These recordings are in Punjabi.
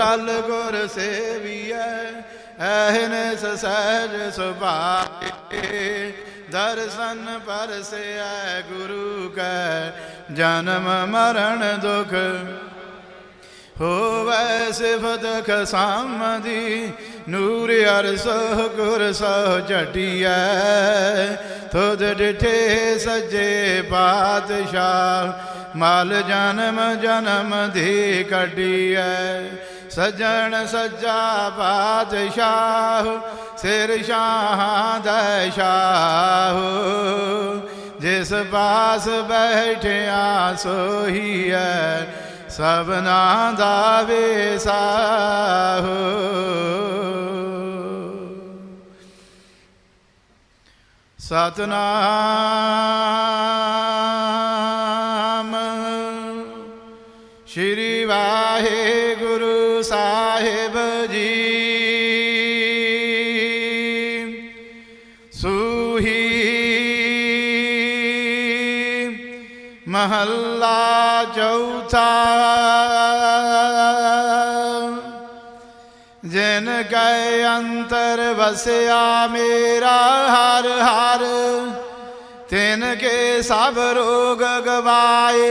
ਟਲ ਗੁਰ ਸੇਵੀਐ, ਐਹਨ ਸਹਿਜ ਸੁਭਾਏ। ਦਰਸ਼ਨ ਪਰਸੈ ਗੁਰੂ ਕੈ, ਜਨਮ ਮਰਨ ਦੁਖ ਹੋਵੈ ਸਿਫਤ ਖਸਾਮਦੀ। ਨੂਰ ਅਰਸੋ ਗੁਰ ਸੋ ਝਟੀਐ, ਤੁਧ ਡਿਠੇ ਸੱਜੇ ਪਾਤਸ਼ਾਹ। ਮਾਲ ਜਨਮ ਜਨਮ ਦੀ ਕੱਢੀਐ। ਸਜਣ ਸੱਜਾ ਬਾਦਸ਼ਾਹ, ਸਿਰ ਸ਼ਾਹ ਦਾ ਸ਼ਾਹ ਜਿਸ ਪਾਸ ਬੈਠਿਆ ਸੋਹੀਐ ਸਭਨਾ ਦਾ ਵੇਸਾਹੋ। ਸਤਨਾਮ ਸ਼੍ਰੀ ਸਾਹਿਬ ਜੀ। ਸੂਹੀ ਮਹੱਲਾ ਚੌਥਾ। ਜਿਨ ਕੈ ਅੰਤਰ ਵਸਿਆ ਮੇਰਾ ਹਰ ਹਰ, ਤਿਨ ਕੇ ਸਭ ਰੋਗ ਗਵਾਏ।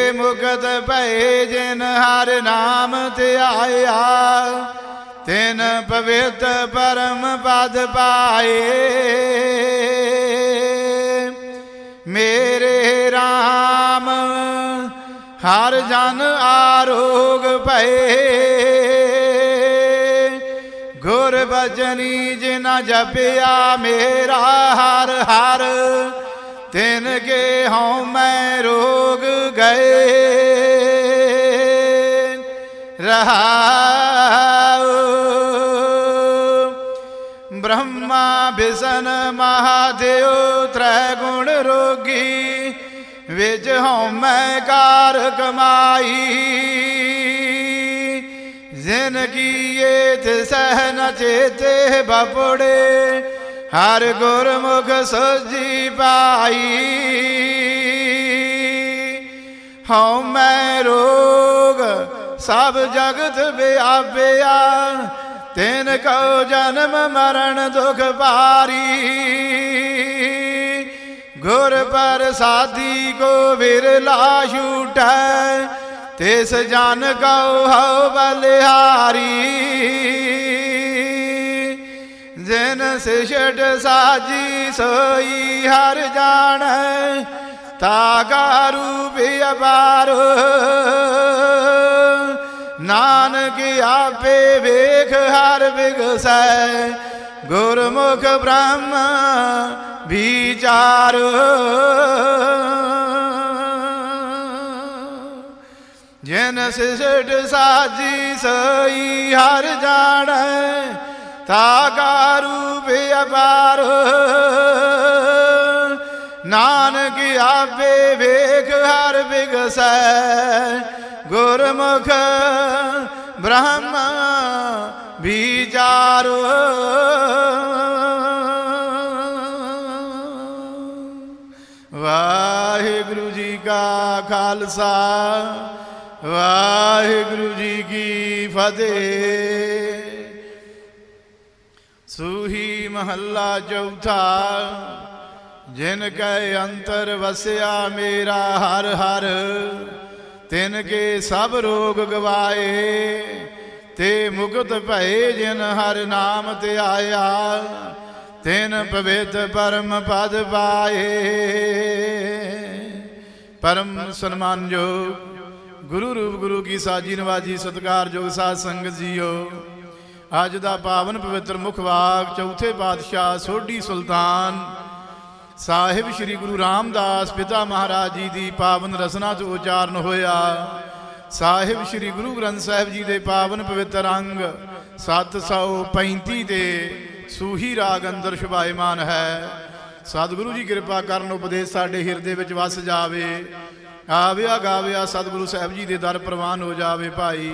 ਮੁਕਤ ਭਏ ਜਿਨ ਹਰ ਨਾਮ ਧਿਆਇਆ ਤਿਨ ਪਵਿੱਤ ਪਰਮ ਪਦ ਪਾਏ। ਮੇਰੇ RAM ਹਰ ਜਨ ਆਰੋਗ ਭਏ। ਗੁਰ ਬਚਨੀ ਜਿਨਾ ਜਪਿਆ ਮੇਰਾ ਹਰ ਹਰ ਤਿਨ ਕੇ ਹਉ ਮੈਂ ਰੋਗ ਗਏ। ਰਹਾਉ। ਬ੍ਰਹਮਾ ਬਿਸਨ ਮਹਾਦੇਵ ਤ੍ਰੈ ਗੁਣ ਰੋਗੀ। ਵਿਜ ਹਉ ਮੈਂ ਕਾਰ ਕਮਾਈ। ਜਿਨ ਕੀਏ ਤਿ ਸਹਿ ਨ ਚੇਤੇ ਬਪੜੇ। ਹਰ ਗੁਰਮੁਖ ਸੋਜੀ ਪਾਈ। ਹਉ ਮੈਂ ਰੋਗ, ਸਭ ਜਗਤ ਵਿਆਪਿਆ। ਤਿਨ ਕਉ ਜਨਮ ਮਰਨ ਦੁਖ ਭਾਰੀ। ਗੁਰ ਪ੍ਰਸਾਦੀ ਕੋ ਵਿਰਲਾ ਛੂਟੈ ਤਿਸ ਜਨ ਕਉ ਹਉ ਬਲਿਹਾਰੀ। ਸਿਸ਼ਟ ਸਾਜੀ ਸੋਈ ਹਰ ਜਾਣੈ ਤਾਗਾ ਰੂਪ ਅਪਾਰ ਨਾਨਕ ਆਪੇ ਵੇਖ ਹਰ ਵਿਗਸੈ ਗੁਰਮੁਖ ਬ੍ਰਹਮ ਵਿਚਾਰ ਜਿਨ ਸਿਸਟ ਸਾਜੀ ਸਈ ਹਰ ਜਾਣੈ ਤਾਗਾ ਰੂਪ ਅਪਾਰ ਨਾਨਕ ਆਪੇ ਵੇਖ ਹਰ ਬਿਗਸੈ। ਗੁਰਮੁਖ ਬ੍ਰਹਮ ਵਿਚਾਰੋ। ਵਾਹਿਗੁਰੂ ਜੀ ਕਾ ਖਾਲਸਾ। ਵਾਹਿਗੁਰੂ ਜੀ ਕੀ ਫਤਿਹ। ਸੂਹੀ ਮਹੱਲਾ ਚੌਥਾ, ਜਿਨ ਕੈ ਅੰਤਰ ਵਸਿਆ ਮੇਰਾ ਹਰ ਹਰ, ਤਿਨ ਕੇ ਸਭ ਰੋਗ ਗਵਾਏ, ਤੇ ਮੁਕਤ ਭਏ ਜਿਨ ਹਰ ਨਾਮ ਤੇ ਆਇਆ, ਤਿਨ ਪਵਿੱਤ ਪਰਮ ਪਦ ਪਾਏ। ਪਰਮ ਸਨਮਾਨਯੋਗ ਗੁਰੂ ਰੂਪ ਗੁਰੂ ਕੀ ਸਾਜੀ ਨਵਾਜੀ ਸਤਿਕਾਰਯੋਗ ਸਾਧ ਸੰਗਤ ਜੀਓ ਅੱਜ ਦਾ ਪਾਵਨ ਪਵਿੱਤਰ ਮੁਖ ਵਾਕ ਚੌਥੇ ਪਾਤਸ਼ਾਹ ਸੋਢੀ ਸੁਲਤਾਨ ਸਾਹਿਬ ਸ੍ਰੀ ਗੁਰੂ ਰਾਮਦਾਸ ਪਿਤਾ ਮਹਾਰਾਜ ਜੀ ਦੀ ਪਾਵਨ ਰਸਨਾ ਤੋਂ ਉਚਾਰਨ ਹੋਇਆ। ਸਾਹਿਬ ਸ੍ਰੀ ਗੁਰੂ ਗ੍ਰੰਥ ਸਾਹਿਬ ਜੀ ਦੇ ਪਾਵਨ ਪਵਿੱਤਰ ਅੰਗ 735 ਤੇ ਸੂਹੀ ਰਾਗ ਅੰਦਰ ਸ਼ੁਭਾਇਮਾਨ ਹੈ। ਸਤਿਗੁਰੂ ਜੀ ਕਿਰਪਾ ਕਰਨ ਉਪਦੇਸ਼ ਸਾਡੇ ਹਿਰਦੇ ਵਿੱਚ ਵਸ ਜਾਵੇ। ਆਵਿਆ ਗਾਵਿਆ ਸਤਿਗੁਰੂ ਸਾਹਿਬ ਜੀ ਦੇ ਦਰ ਪ੍ਰਵਾਨ ਹੋ ਜਾਵੇ ਭਾਈ।